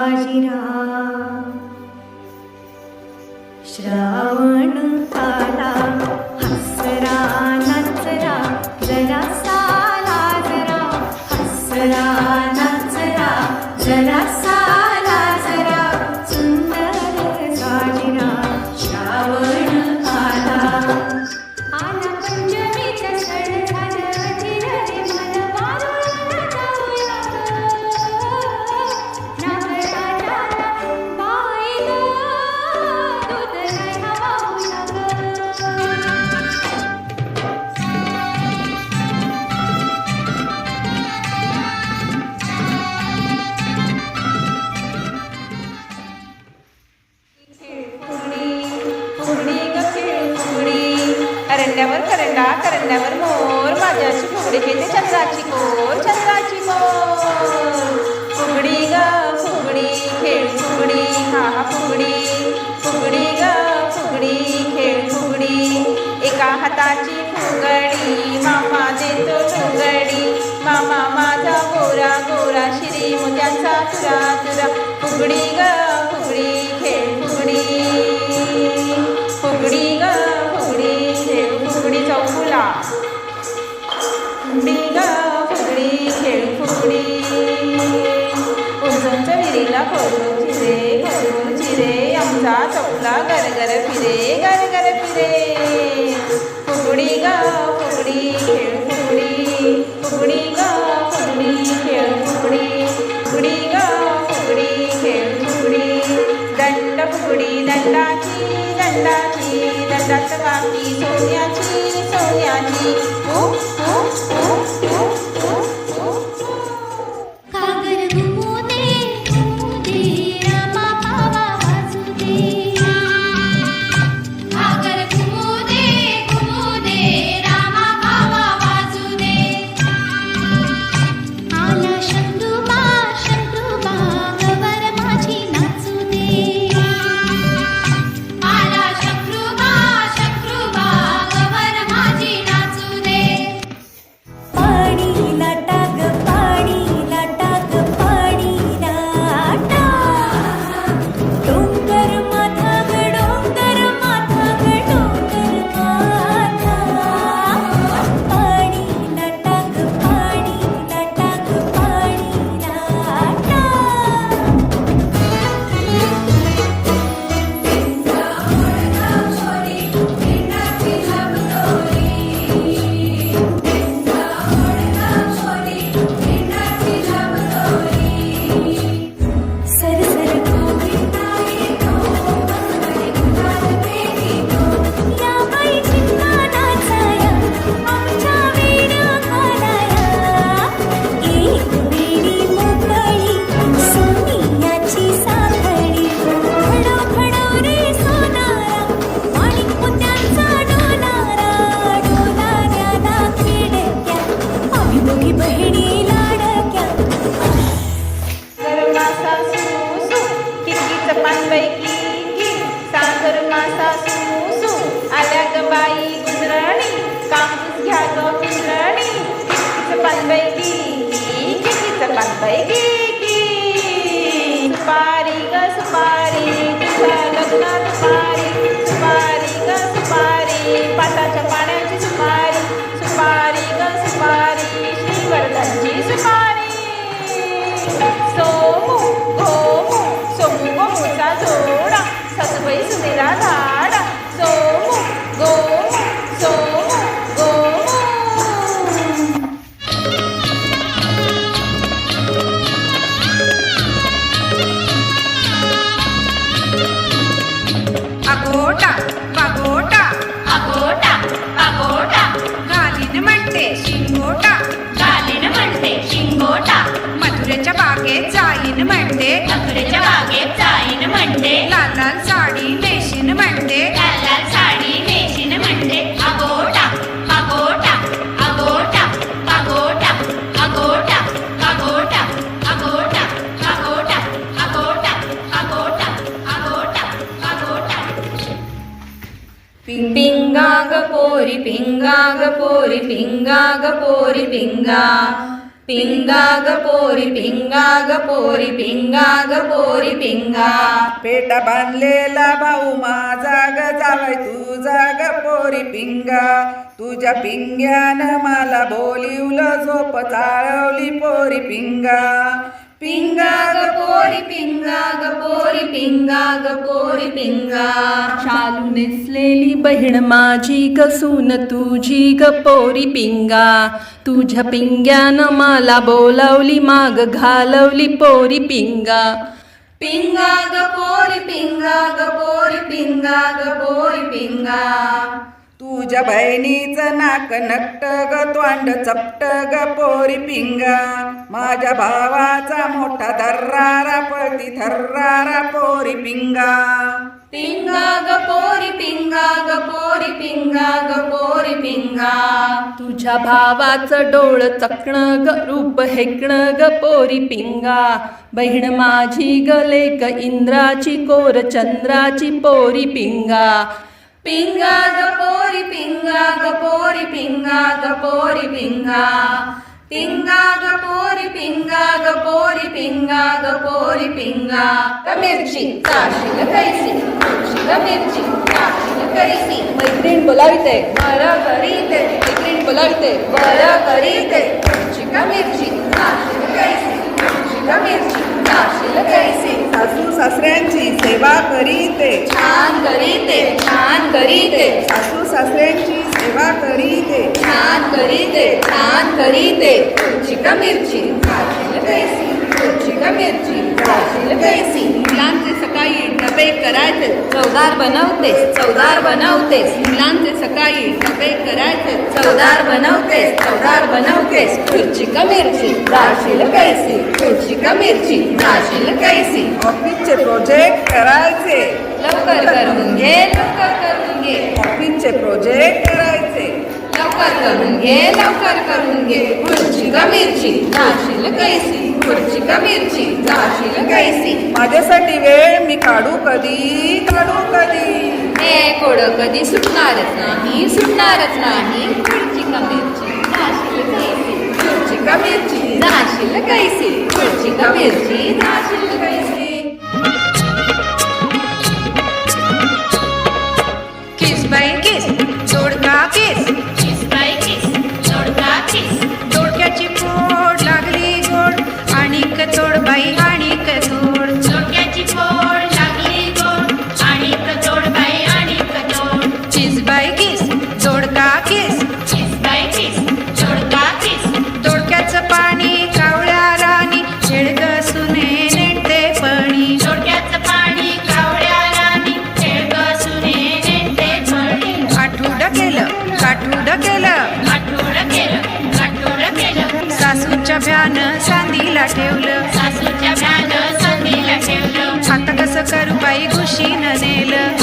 Vajina. करंड्यावर Karanda करंड्यावर मोर. माझ्याची फुगडी घेते चंद्राची core चंद्राची कोर फुगडी ग फुगडी खेळ फुगडी. हा हा फुगडी फुगडी ग फुगडी खेळ फुगडी. एका हाताची फुगडी मामा देतो फुगडी. मामा माझा गोरा गोरा श्री मोत्यांचा तुरा तुरा. फुगडी ग फुगडी फुगडी ग फुगडी खेळ फुगडी उंच विहिरीला करून चिरे करून चिरे. आमचा चौला गरगर फिरे गरगर फिरे. फुगडी ग फुगडी खेळ फुगडी फुगडी ग फुगडी खेळ फुगडी फुगडी ग फुगडी खेळ फुगडी दंड फुगडी दंडाची दंडाची. दंडात बाकी सोन्याची सोन्याची. ऊ, Oh, oh. Mấy sinh. मथुरेच्या बागेत जाईन म्हणते लाल लाल साडी नेशीन म्हणते लाल लाल साडी नेशीन म्हणते अगोटा अगोटा अगोटा अगोटा अगोटा अगोटा अगोटा अगोटा अगोटा अगोटा अगोटा अगोटा पिंगा ग पोरी पिंगा ग पोरी पिंगा ग पोरी पिंगा पिंगा ग पोरी पिंगा ग पोरी पिंगा ग पोरी पिंगा पेटा बांधलेला भाऊ माझा ग जावाय तुझा ग पोरी पिंगा. तुझ्या पिंग्यानं मला बोलिवलं झोप चाळवली पोरी पिंगा. पिंगा ग पोरी पिंगा ग पोरी पिंगा ग पोरी पिंगा. शालू नेसलेली बहीण माझी ग सून तुझी ग पोरी पिंगा. तुझ्या पिंग्यानं मला बोलावली माग घालवली पोरी पिंगा. पिंगा ग पोरी पिंगा ग पोरी पिंगा ग पोरी पिंगा. तुझ्या बहिणीचं नाक नकट ग तोंड चपट ग पोरी पिंगा. माझ्या भावाचा मोठा दर्रारा पळती थर्रारा पोरी पिंगा. पिंगा ग पोरी पिंगा ग पोरी पिंगा ग पोरी पिंगा. तुझ्या भावाचं डोळ चकणं ग रूप हेकणं ग पोरी पिंगा. बहीण माझी ग लेक इंद्राची कोर चंद्राची पोरी पिंगा. पिंगा ग पोरी पिंगा ग पोरी पिंगा ग पोरी पिंगा पिंगा ग पोरी पिंगा ग पोरी पिंगा ग पोरी पिंगा ग मिरची काशील कैसी मिरची ग मिरची काशील कैसी मैत्रीण बोलाविते बरं करीते मैत्रीण बोलाविते बरं करीते मिरची ग मिरची काशील कैसी मिरची ग मिरची काशील कैसी सासू सासऱ्यांची सेवा करीते. छान करीते छान करीते. सासू सासऱ्यांची सेवा करीते. छान करीते छान करीते. मिरची का मिरची? काशील कैसी मिरची का मिरची? कैसी डबे करायचे. चवदार बनवतेस चवदार बनवतेस. मुलांचे सकाळी डबे करायचे. चवदार बनवतेस चवदार बनवतेस. मिरची का मिरची राशील कैसी. मिरची का मिरची राशील कैसी. ऑफिसचे प्रोजेक्ट करायचे. लवकर करून घे लवकर करून घे. ऑफिसचे प्रोजेक्ट करायचे. लवकर करून घे लवकर करून घे. मिरची का मिरची? राशील कैसी मिरची का मिरची? राशील कैसी माझ्यासाठी वेळ मी काढू कधी? काढू कधी? हे कोड कधी सुटणारच नाही सुटणारच नाही. मिरची का मिरची? कैसी मिरची का मिरची? राशील कैसी मिरची का मिरची? राशील कैसी किस बाई किस सासूच्या भ्यान सांदीला ठेवलं. सासूच्या भ्यानं संधीला ठेवलं. आता कसं करू बाई घुशीन नेलं.